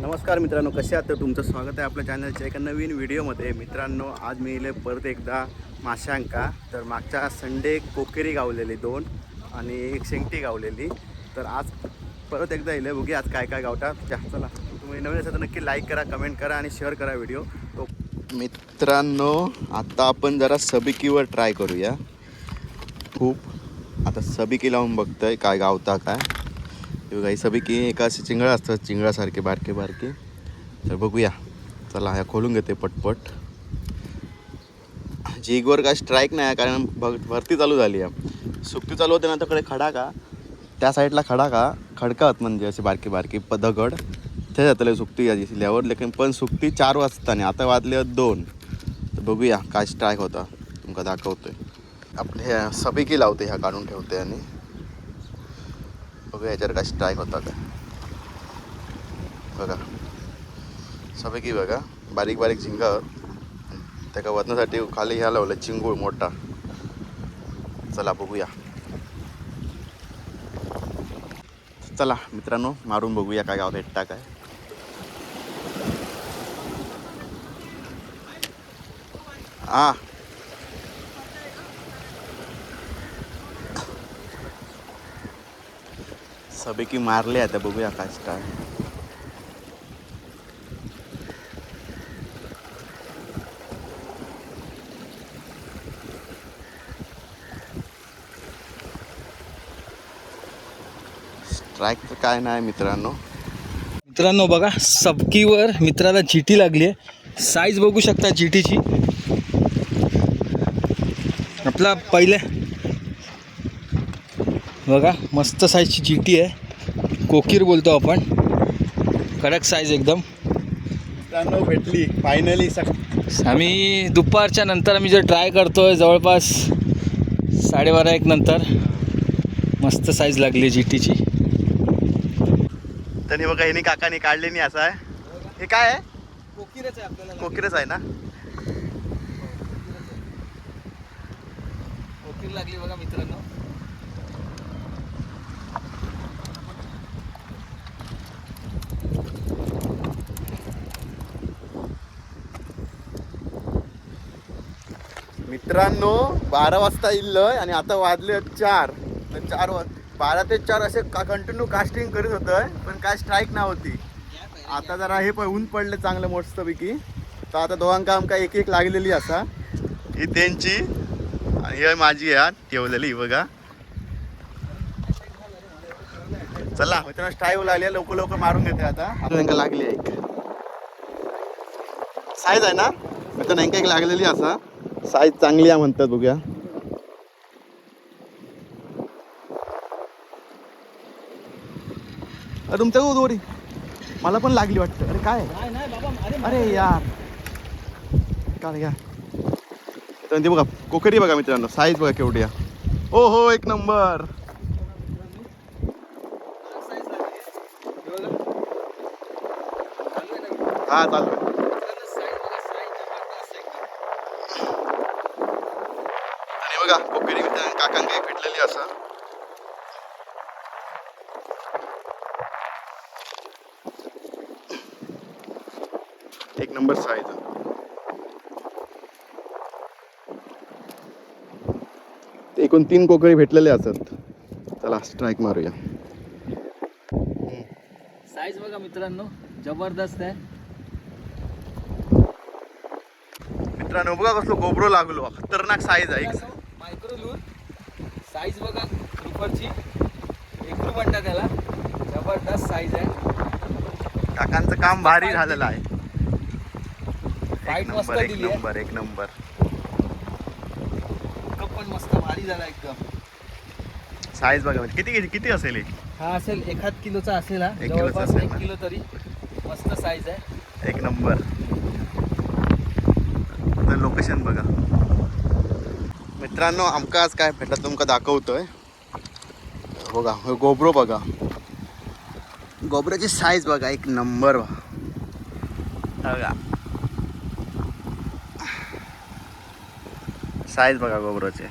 नमस्कार मित्रांनो कसे आहात? तर तुमचं स्वागत आहे आपल्या चॅनलच्या एका नवीन व्हिडिओमध्ये. मित्रांनो आज मी इले परत एकदा माशांका. तर मागच्या संडे कोकेरी गावलेली दोन आणि एक शेंगटी गावलेली. तर आज परत एकदा इले बघूया आज काय काय गावतात. जास्त चला. तुम्ही नवीन असेल तर नक्की लाईक करा कमेंट करा आणि शेअर करा व्हिडिओ तो मित्रांनो आता आपण जरा सबिकीवर ट्राय करूया. खूप. आता सबिकी लावून बघतोय काय गावता काय. हे बघा ही सबिकी एका असे चिंगळा असतात चिंगळासारखे बारके बारके. तर बघूया. चला ह्या खोलून घेते पटपट. जीगवर काय स्ट्राईक नाही आहे कारण भग भरती चालू झाली आहे. सुकती चालू होते ना त्याकडे खडा का? त्या साईडला खडा का? खडकात म्हणजे असे बारके बारके प दगड. ते जातले सुकती या दिसल्यावर लेकिन पण सुकती चार वाजता आणि आता वाजले दोन. तर बघूया काय स्ट्राईक होता. तुमका दाखवतोय. आपण ह्या सबिकी लावते ह्या काढून ठेवते आणि. बघा याच्यावर काय स्ट्राईक होता का बघा. सबिकी बघा बारीक बारीक झिंगा. त्याका वजनासाठी खाली ह्या लावलं चिंगूळ मोठा. चला बघूया. चला मित्रांनो मारून बघूया काय गाव भेटता काय. हा. सबैकी मारले आता बघूया काय स्टार स्ट्राईक तर काय नाही मित्रांनो. मित्रांनो बघा सबकीवर मित्राला चिटी लागली आहे. साईज बघू शकता चिटीची आपला पहिल्या बघा मस्त साईजची चिटी आहे. कोकीर बोलतो आपण. कडक साईज एकदम. मित्रांनो भेटली. फायनली आम्ही दुपारच्या नंतर आम्ही जर ट्राय करतो आहे जवळपास साडेबारा एक नंतर मस्त साईज लागली आहे जिटीची त्यांनी बघा हिने काकाने काढले नाही असं आहे. हे काय आहे? कोकीरच आहे आपल्याला कोकिरच आहे ना? कोकीर लागली बघा मित्रांनो. मित्रांनो बारा वाजता इल्लय आणि आता वाजले चार. तर चार वाज बारा ते चार असे का कंटिन्यू कास्टिंग करीत होतंय पण काय स्ट्राईक नव्हती आता जरा हे पण ऊन पडलं चांगलं मस्तपैकी. तर आता दोघांका आमका एक एक लागलेली असा. ही त्यांची आणि ही माझी या ठेवलेली बघा. चला. मित्रांनो स्ट्राईक लागली लवकर लवकर मारून घेते आता. अजून लागली एक. साईज आहे ना? मित्रांनो यांका एक लागलेली असा. साईज चांगली आहे म्हणतात बघूया. अरे तुमच्या गो दोरी मला पण लागली वाटतं. अरे काय? नाही बाबा अरे अरे यार. काय घ्या. ती बघा कोकरी बघा मित्रांनो. साईज बघा केवढी या हो हो एक नंबर. हा चालू आहे आणि बघा कोपिरी मित्रांनो फिटलेली भेटलेली असा. एक नंबर साईज एकूण तीन कोकळी भेटलेले असत. चला स्ट्राईक मारूया. साईज बघा मित्रांनो जबरदस्त आहे. मित्रांनो बघा कसलो गोबरो लागलो. खतरनाक साईज आहे एक. मायक्रो लूर साईज बघा दुपारची एकरू म्हणतात त्याला. जबरदस्त साईज आहे. काकांचं काम भारी झालेलं आहे. एक नंबर एक. नंबर एक नंबर कप पण मस्त भारी झाला एकदम. साईज बघा म्हणजे किती किती किती असेल हे? हा असेल एखाद किलोचा असेल हा. एक किलोचा जवळपास असेल एक ना? किलो तरी. मस्त साईज आहे. एक नंबर तर लोकेशन बघा. मित्रांनो आमका आज काय भेटलं तुमका दाखवतोय. बघा गोबरो बघा. गोबरोची साईज बघा एक नंबर बघा. साईज बघा गोबरोचे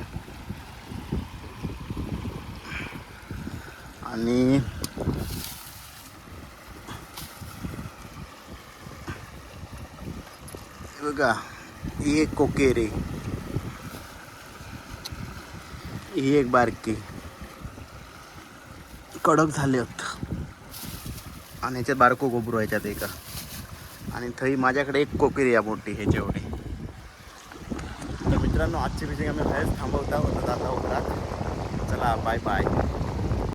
आणि बघा. ही एक कोकेरे। ही एक बारकी। कडक झाले होत. आणि याच्यात बारको गोबरू याच्यात एका. आणि थंय माझ्याकडे एक कोकेरी आहे मोठी ह्याच्या एवढी तर मित्रांनो आजची फिशिंग आम्ही बाहेर थांबवता होता जाता होता चला बाय बाय